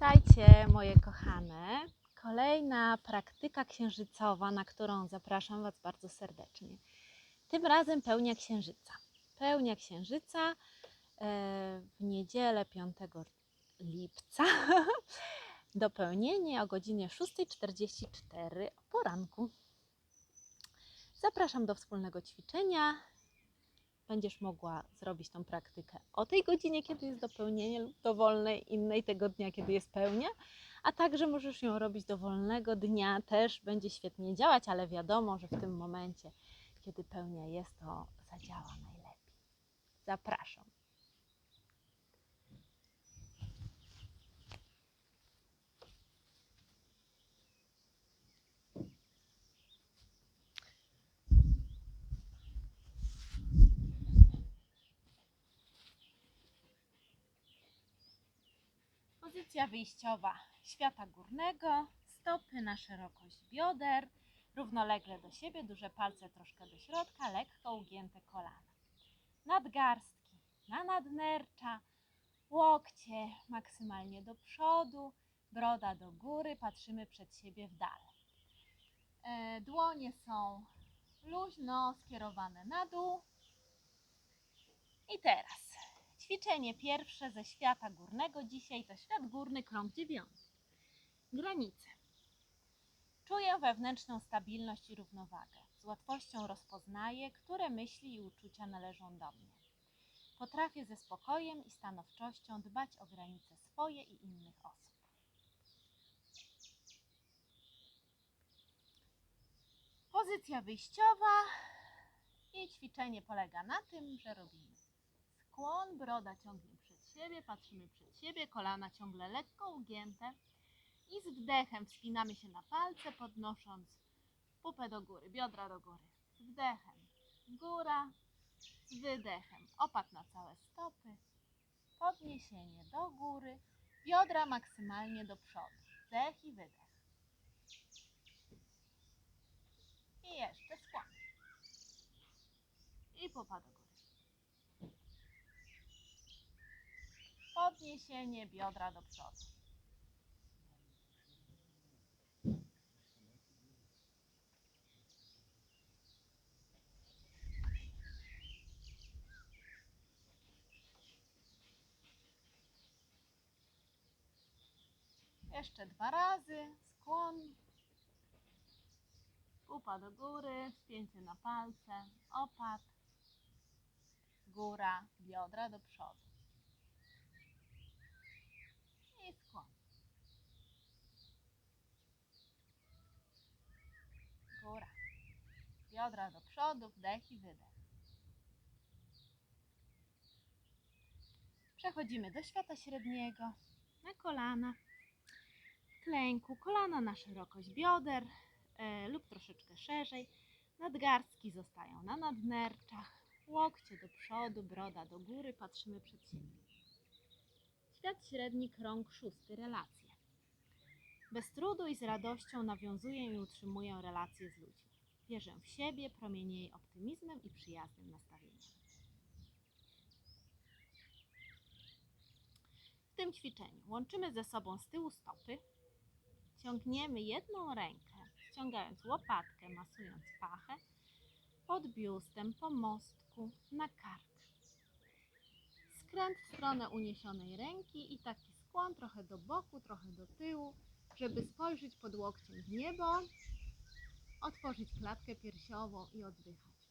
Witajcie, moje kochane. Kolejna praktyka księżycowa, na którą zapraszam Was bardzo serdecznie. Tym razem pełnia księżyca. Pełnia księżyca e, w niedzielę 5 lipca. Dopełnienie o godzinie 6.44 o poranku. Zapraszam do wspólnego ćwiczenia. Będziesz mogła zrobić tą praktykę o tej godzinie, kiedy jest dopełnienie, lub dowolnej innej tego dnia, kiedy jest pełnia, a także możesz ją robić dowolnego dnia, też będzie świetnie działać, ale wiadomo, że w tym momencie, kiedy pełnia jest, to zadziała najlepiej. Zapraszam. Pozycja wyjściowa świata górnego, stopy na szerokość bioder, równolegle do siebie, duże palce troszkę do środka, lekko ugięte kolana. Nadgarstki na nadnercza, łokcie maksymalnie do przodu, broda do góry, patrzymy przed siebie w dal. E, Dłonie są luźno skierowane na dół. I teraz Ćwiczenie pierwsze ze świata górnego dzisiaj to świat górny, krąg dziewiąty. Granice. Czuję wewnętrzną stabilność i równowagę. Z łatwością rozpoznaję, które myśli i uczucia należą do mnie. Potrafię ze spokojem i stanowczością dbać o granice swoje i innych osób. Pozycja wyjściowa i ćwiczenie polega na tym, że robimy skłon, broda ciągnie przed siebie, patrzymy przed siebie, kolana ciągle lekko ugięte i z wdechem wspinamy się na palce, podnosząc pupę do góry, biodra do góry. Wdechem góra, wydechem opad na całe stopy, podniesienie do góry, biodra maksymalnie do przodu, wdech i wydech. I jeszcze skłon. I pupa do góry. Podniesienie biodra do przodu. Jeszcze dwa razy. Skłon. Pupa do góry, wspięcie na palce, opad, góra, biodra do przodu i skłon. Góra. Biodra do przodu, wdech i wydech. Przechodzimy do świata średniego. Na kolana. Klęku. Kolana na szerokość bioder e, lub troszeczkę szerzej. Nadgarstki zostają na nadnerczach. Łokcie do przodu, broda do góry. Patrzymy przed siebie. Świat średni, krąg szósty, relacje. Bez trudu i z radością nawiązuję i utrzymuję relacje z ludźmi. Wierzę w siebie, promienieję optymizmem i przyjaznym nastawieniem. W tym ćwiczeniu łączymy ze sobą z tyłu stopy, ciągniemy jedną rękę, ściągając łopatkę, masując pachę, pod biustem, po mostku, na kark skręt w stronę uniesionej ręki i taki skłon trochę do boku, trochę do tyłu, żeby spojrzeć pod łokciem w niebo, otworzyć klatkę piersiową i oddychać.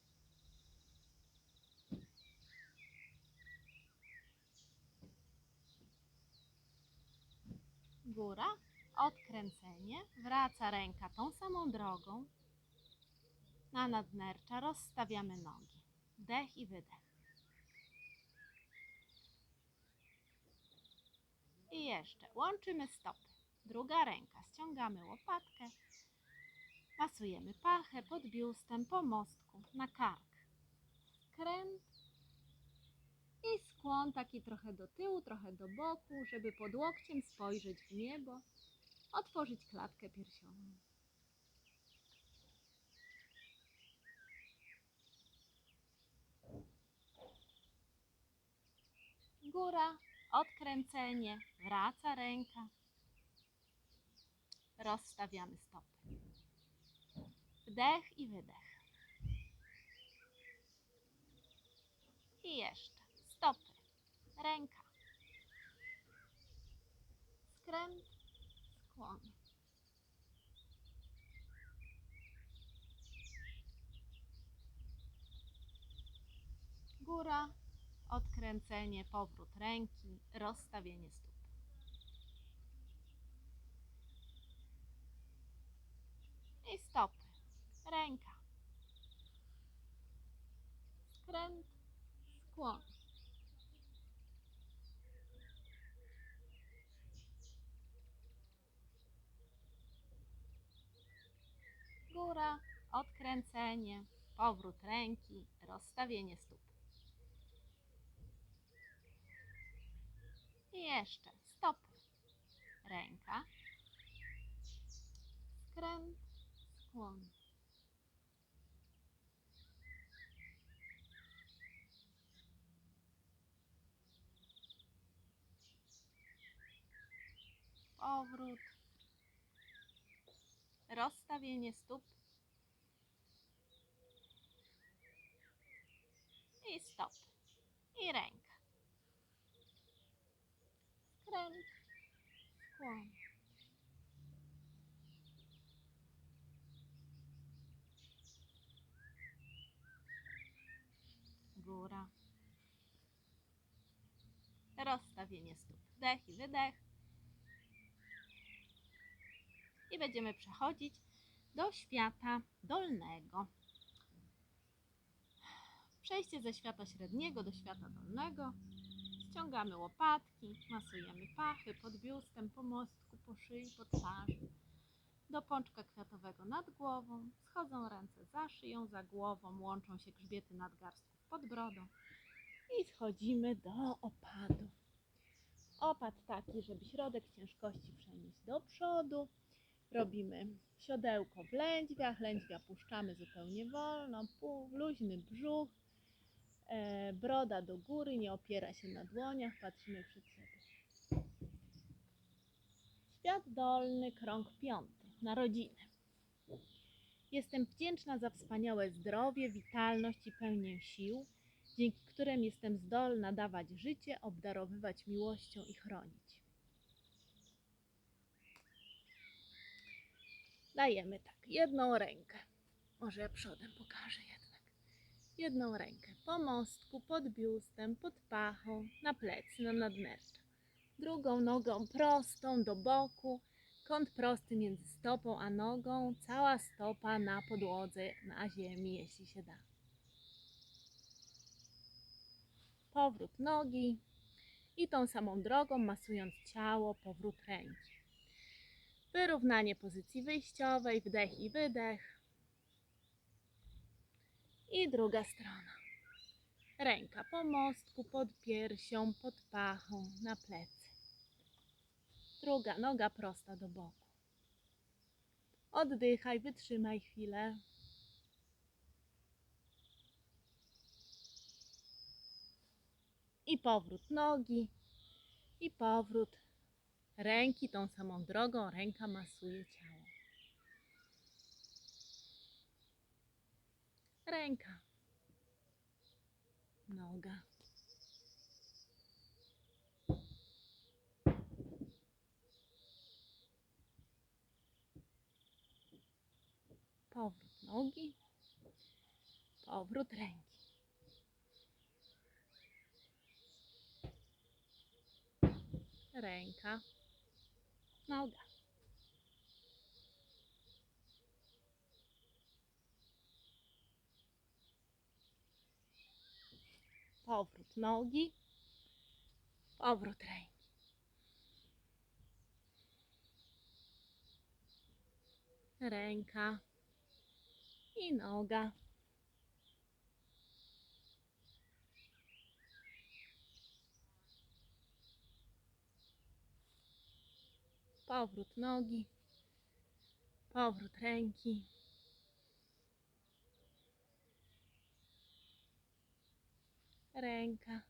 Góra, odkręcenie, wraca ręka tą samą drogą. Na nadnercza rozstawiamy nogi. Wdech i wydech. I jeszcze łączymy stopy. Druga ręka. Ściągamy łopatkę. Masujemy pachę pod biustem, po mostku, na kark. Skręt i skłon taki trochę do tyłu, trochę do boku, żeby pod łokciem spojrzeć w niebo, otworzyć klatkę piersiową. Góra, odkręcenie, wraca ręka, rozstawiamy stopy. Wdech i wydech. I jeszcze stopy, ręka. Skręt, skłon. Góra, odkręcenie, powrót ręki, rozstawienie stóp. I stopy, ręka. Skręt, skłon. Góra, odkręcenie, powrót ręki, rozstawienie stóp. I jeszcze stopy, ręka, skręt, skłon. Powrót. Rozstawienie stóp. I stop. I ręka. Skręt. Skłon. Góra. Rozstawienie stóp. Wdech i wydech. I będziemy przechodzić do świata dolnego. Przejście ze świata średniego do świata dolnego. Ściągamy łopatki, masujemy pachy pod biustem, po mostku, po szyi, po twarzy. Do pączka kwiatowego nad głową. Schodzą ręce za szyją, za głową. Łączą się grzbiety nadgarstków pod brodą. I schodzimy do opadu. Opad taki, żeby środek ciężkości przenieść do przodu. Robimy siodełko w lędźwiach, lędźwia puszczamy zupełnie wolno, luźny brzuch, e, broda do góry, nie opiera się na dłoniach, patrzymy przed siebie. Świat dolny, krąg piąty, narodziny. Jestem wdzięczna za wspaniałe zdrowie, witalność i pełnię sił, dzięki którym jestem zdolna dawać życie, obdarowywać miłością i chronić. Dajemy tak, jedną rękę. Może ja przodem pokażę jednak. Jedną rękę po mostku, pod biustem, pod pachą, na plecy, na nadnercza. Drugą nogą prostą do boku, kąt prosty między stopą a nogą, cała stopa na podłodze, na ziemi, jeśli się da. Powrót nogi i tą samą drogą, masując ciało, powrót ręki. Wyrównanie pozycji wyjściowej, wdech i wydech. I druga strona. Ręka po mostku, pod piersią, pod pachą, na plecy. Druga noga prosta do boku. Oddychaj, wytrzymaj chwilę. I powrót nogi. I powrót ręki tą samą drogą, ręka masuje ciało. Ręka, noga. Powrót nogi, powrót ręki. Ręka, noga. Powrót nogi, powrót ręki. Ręka i noga. powrót nogi, powrót ręki. Ręka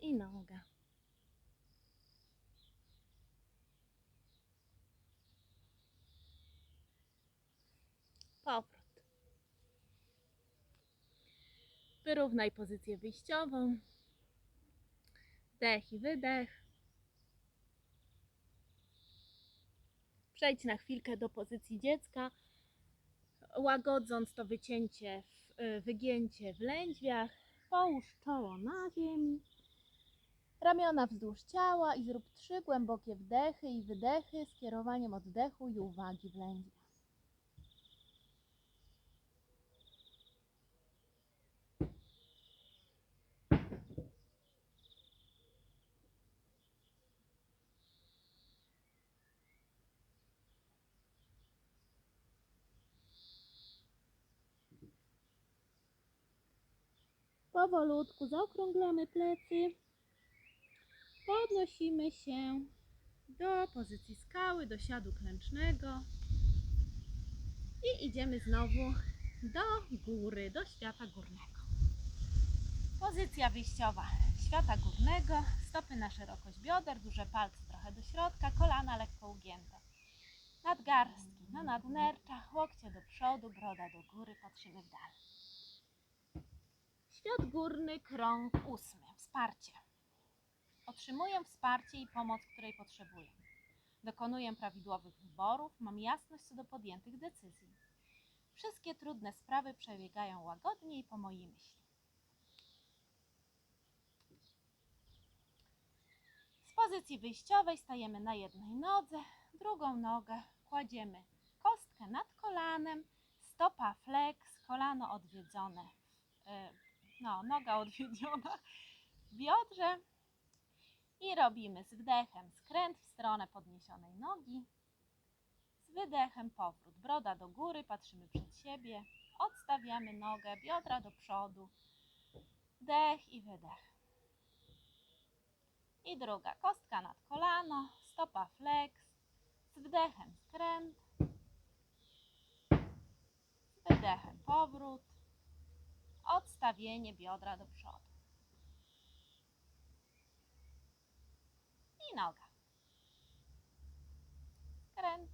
i noga. Powrót. Wyrównaj pozycję wyjściową. Wdech i wydech. Przejdź na chwilkę do pozycji dziecka, łagodząc to wycięcie, y, wygięcie w lędźwiach. Połóż czoło na ziemi, ramiona wzdłuż ciała i zrób trzy głębokie wdechy i wydechy z kierowaniem oddechu i uwagi w lędźwiach. Powolutku zaokrąglamy plecy. Podnosimy się do pozycji skały, do siadu klęcznego. I idziemy znowu do góry, do świata górnego. Pozycja wyjściowa świata górnego. Stopy na szerokość bioder, duże palce trochę do środka, kolana lekko ugięte. Nadgarstki na nadnerczach, łokcie do przodu, broda do góry, patrzymy w dal. Świat górny, krąg ósmy. Wsparcie. Otrzymuję wsparcie i pomoc, której potrzebuję. Dokonuję prawidłowych wyborów, mam jasność co do podjętych decyzji. Wszystkie trudne sprawy przebiegają łagodnie i po mojej myśli. Z pozycji wyjściowej stajemy na jednej nodze, drugą nogę kładziemy kostkę nad kolanem, stopa flex, kolano odwiedzione, e, no, noga odwiedziona. Biodrze. I robimy z wdechem skręt w stronę podniesionej nogi, z wydechem powrót, broda do góry, patrzymy przed siebie, odstawiamy nogę, biodra do przodu, wdech i wydech. I druga, kostka nad kolano, stopa flex, z wdechem skręt, z wydechem powrót, odstawienie biodra do przodu. I noga. Skręt.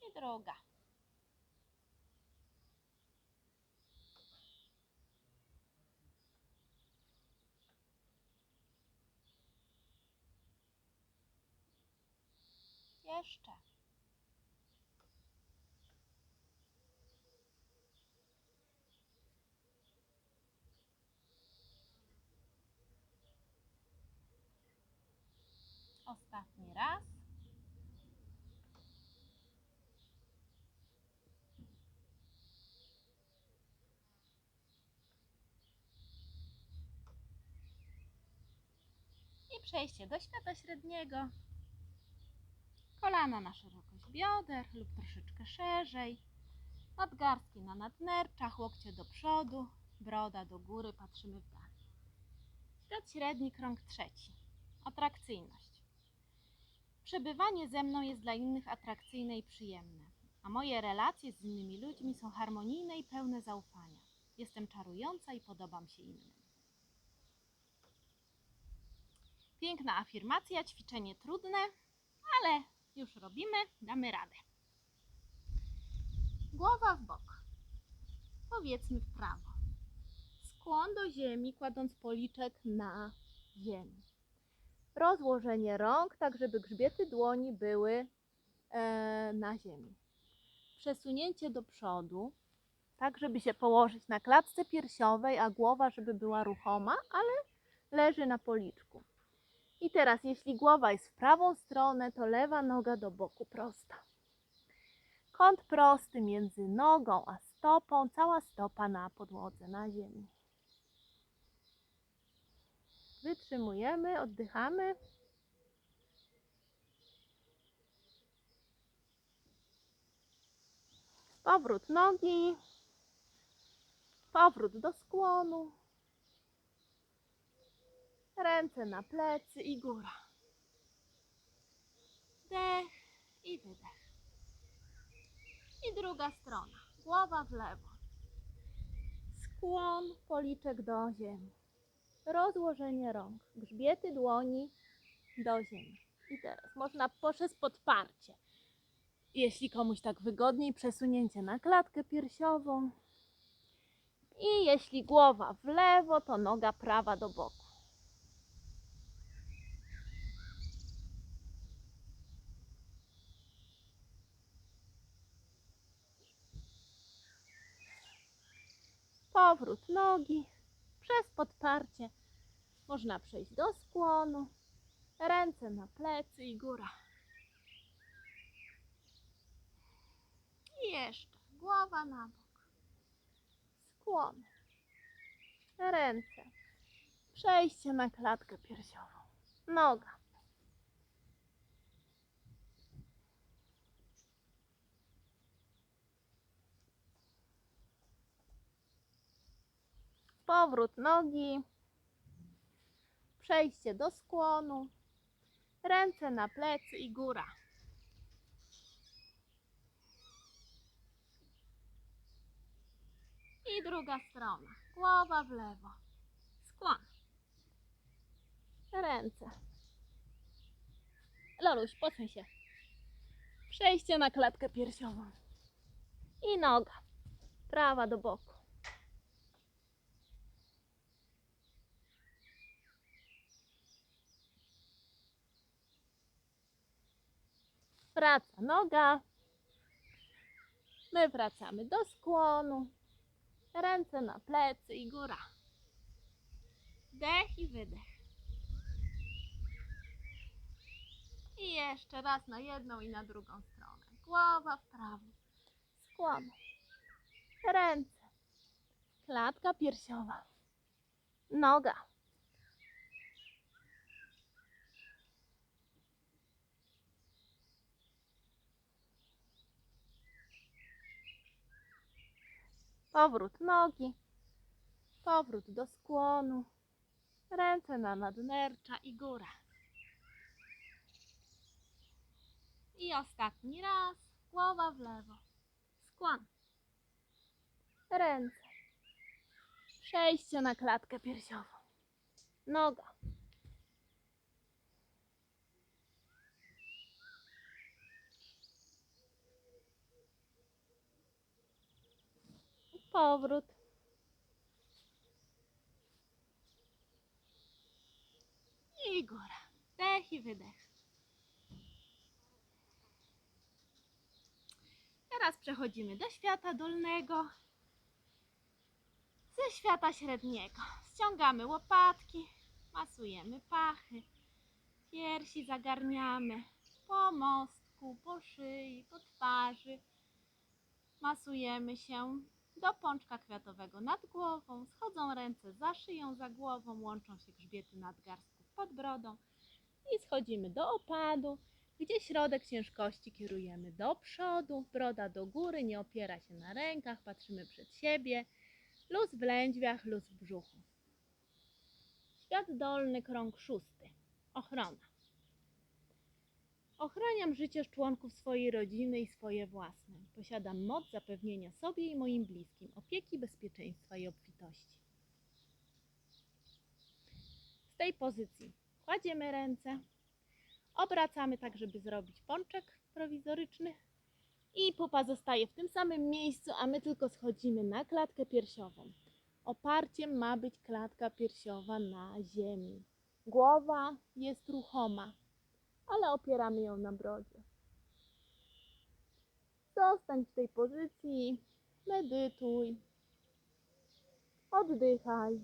I druga. Jeszcze. Ostatni raz. I przejście do świata średniego. Kolana na szerokość bioder lub troszeczkę szerzej. Nadgarstki na nadnerczach, łokcie do przodu, broda do góry, patrzymy w dal. Świat średni, krąg trzeci. Atrakcyjność. Przebywanie ze mną jest dla innych atrakcyjne i przyjemne, a moje relacje z innymi ludźmi są harmonijne i pełne zaufania. Jestem czarująca i podobam się innym. Piękna afirmacja, ćwiczenie trudne, ale już robimy, damy radę. Głowa w bok. Powiedzmy w prawo. Skłon do ziemi, kładąc policzek na ziemi. Rozłożenie rąk, tak żeby grzbiety dłoni były e, na ziemi. Przesunięcie do przodu, tak żeby się położyć na klatce piersiowej, a głowa żeby była ruchoma, ale leży na policzku. I teraz, jeśli głowa jest w prawą stronę, to lewa noga do boku prosta. Kąt prosty między nogą a stopą, cała stopa na podłodze, na ziemi. Wytrzymujemy, oddychamy. Powrót nogi. Powrót do skłonu. Ręce na plecy i góra. Wdech i wydech. I druga strona. Głowa w lewo. Skłon, policzek do ziemi. rozłożenie rąk, grzbiety dłoni do ziemi. I teraz można poprzez podparcie. Jeśli komuś tak wygodniej, przesunięcie na klatkę piersiową. I jeśli głowa w lewo, to noga prawa do boku. Powrót nogi przez podparcie. Można przejść do skłonu. Ręce na plecy i góra. I jeszcze głowa na bok. Skłon. Ręce. Przejście na klatkę piersiową. Noga. Powrót nogi. Przejście do skłonu. Ręce na plecy i góra. I druga strona. Głowa w lewo. Skłon. Ręce. Loluś, posuń się. Przejście na klatkę piersiową. I noga. Prawa do boku. Wraca noga. My wracamy do skłonu. Ręce na plecy i góra. Wdech i wydech. I jeszcze raz na jedną i na drugą stronę. Głowa w prawo. Skłon. Ręce. Klatka piersiowa. Noga. Powrót nogi. Powrót do skłonu. Ręce na nadnercza i góra. I ostatni raz. Głowa w lewo. Skłon. Ręce. Przejście na klatkę piersiową. Noga. Powrót. I góra. Wdech i wydech. Teraz przechodzimy do świata dolnego. Ze świata średniego. Ściągamy łopatki, masujemy pachy, piersi zagarniamy po mostku, po szyi, po twarzy. Masujemy się do pączka kwiatowego nad głową, schodzą ręce za szyją, za głową, łączą się grzbiety nadgarstków pod brodą i schodzimy do opadu, gdzie środek ciężkości kierujemy do przodu, broda do góry, nie opiera się na rękach, patrzymy przed siebie, luz w lędźwiach, luz w brzuchu. Świat dolny, krąg szósty. Ochrona. Ochraniam życie członków swojej rodziny i swoje własne. Posiadam moc zapewnienia sobie i moim bliskim opieki, bezpieczeństwa i obfitości. Z tej pozycji kładziemy ręce, obracamy tak, żeby zrobić pączek prowizoryczny i pupa zostaje w tym samym miejscu, a my tylko schodzimy na klatkę piersiową. Oparciem ma być klatka piersiowa na ziemi. Głowa jest ruchoma ale opieramy ją na brodzie. Zostań w tej pozycji, medytuj, oddychaj.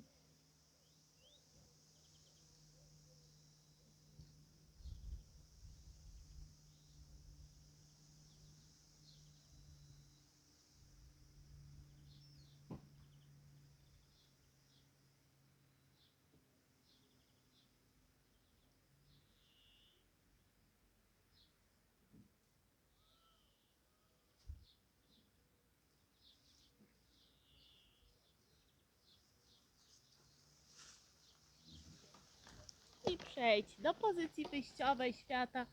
i przejdź do pozycji wyjściowej świata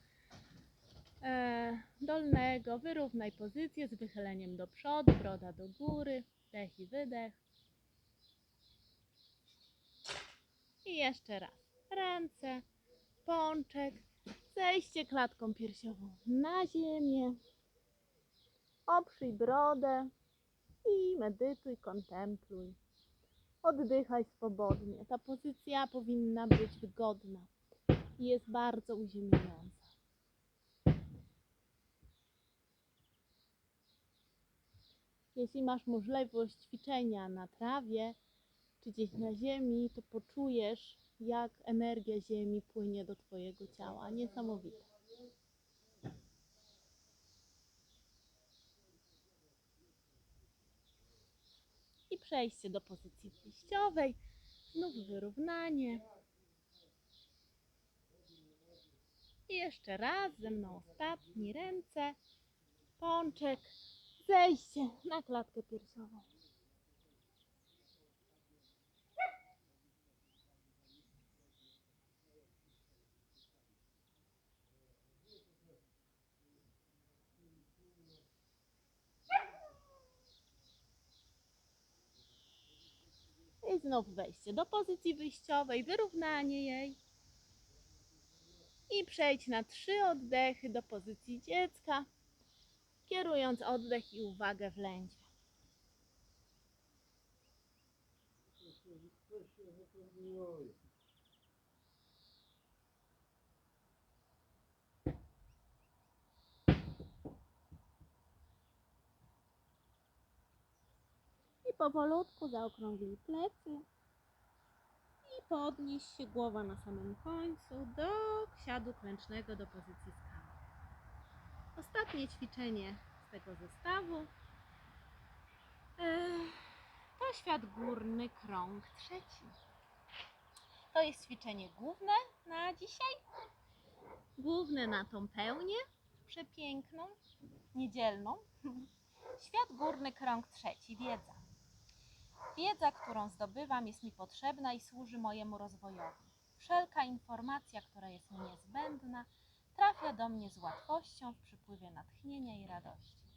e, dolnego. Wyrównaj pozycję z wychyleniem do przodu, broda do góry, wdech i wydech. I jeszcze raz. Ręce, pączek, zejście klatką piersiową na ziemię. Oprzyj brodę i medytuj, kontempluj. Oddychaj swobodnie. Ta pozycja powinna być wygodna i jest bardzo uziemiająca. Jeśli masz możliwość ćwiczenia na trawie czy gdzieś na ziemi, to poczujesz, jak energia ziemi płynie do Twojego ciała. Niesamowite. I przejście do pozycji wyjściowej. Znów wyrównanie. I jeszcze raz ze mną ostatni ręce, pączek, zejście na klatkę piersiową. I znów wejście do pozycji wyjściowej, wyrównanie jej. I przejdź na trzy oddechy do pozycji dziecka, kierując oddech i uwagę w lędźwie. I powolutku zaokrąglij plecy. Podnieś się głowa na samym końcu do siadu klęcznego do pozycji skały. Ostatnie ćwiczenie z tego zestawu Ech, to świat górny, krąg trzeci. To jest ćwiczenie główne na dzisiaj. Główne na tą pełnię przepiękną, niedzielną. Świat górny, krąg trzeci, wiedza. Wiedza, którą zdobywam, jest mi potrzebna i służy mojemu rozwojowi. Wszelka informacja, która jest mi niezbędna, trafia do mnie z łatwością w przypływie natchnienia i radości.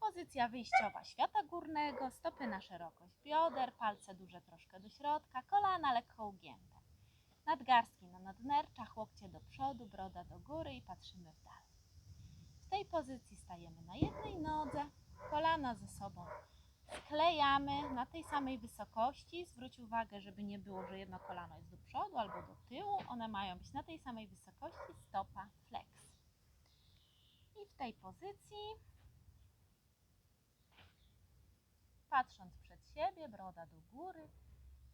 Pozycja wyjściowa świata górnego, stopy na szerokość bioder, palce duże troszkę do środka, kolana lekko ugięte. Nadgarstki na nadnerczach, łokcie do przodu, broda do góry i patrzymy w dal. W tej pozycji stajemy na jednej nodze, kolana ze sobą sklejamy na tej samej wysokości. Zwróć uwagę, żeby nie było, że jedno kolano jest do przodu albo do tyłu. One mają być na tej samej wysokości, stopa flex. I w tej pozycji, patrząc przed siebie, broda do góry,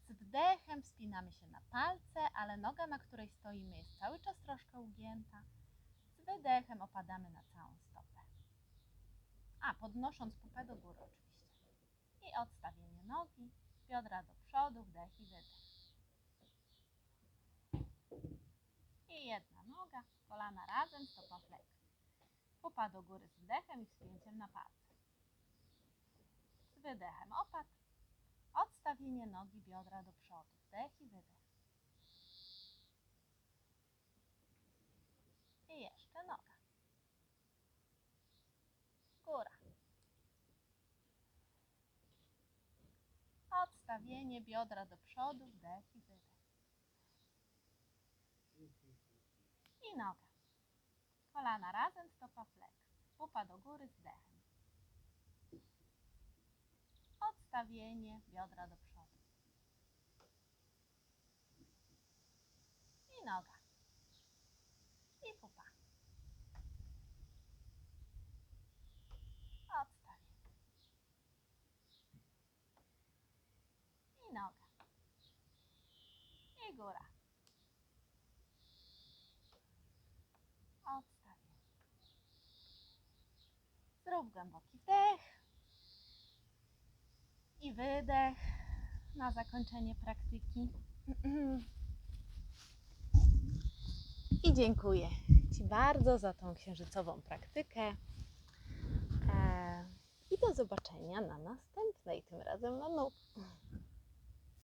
z wdechem wspinamy się na palce, ale noga, na której stoimy, jest cały czas troszkę ugięta. Z wydechem opadamy na całą. A, podnosząc pupę do góry oczywiście. I odstawienie nogi, biodra do przodu, wdech i wydech. I jedna noga, kolana razem, stopa flex. Pupa do góry z wdechem i wspięciem na palce. Z wydechem opad. Odstawienie nogi, biodra do przodu, wdech i wydech. I jeszcze noga. Góra. Odstawienie biodra do przodu, wdech i wydech. I noga. Kolana razem, stopa flex. Pupa do góry z wdechem. Odstawienie biodra do przodu. I noga. I pupa. Odstawienie. I noga. I góra. Odstawienie. Zrób głęboki wdech i wydech na zakończenie praktyki. I dziękuję Ci bardzo za tą księżycową praktykę. E, I do zobaczenia na następnej, tym razem na nowo.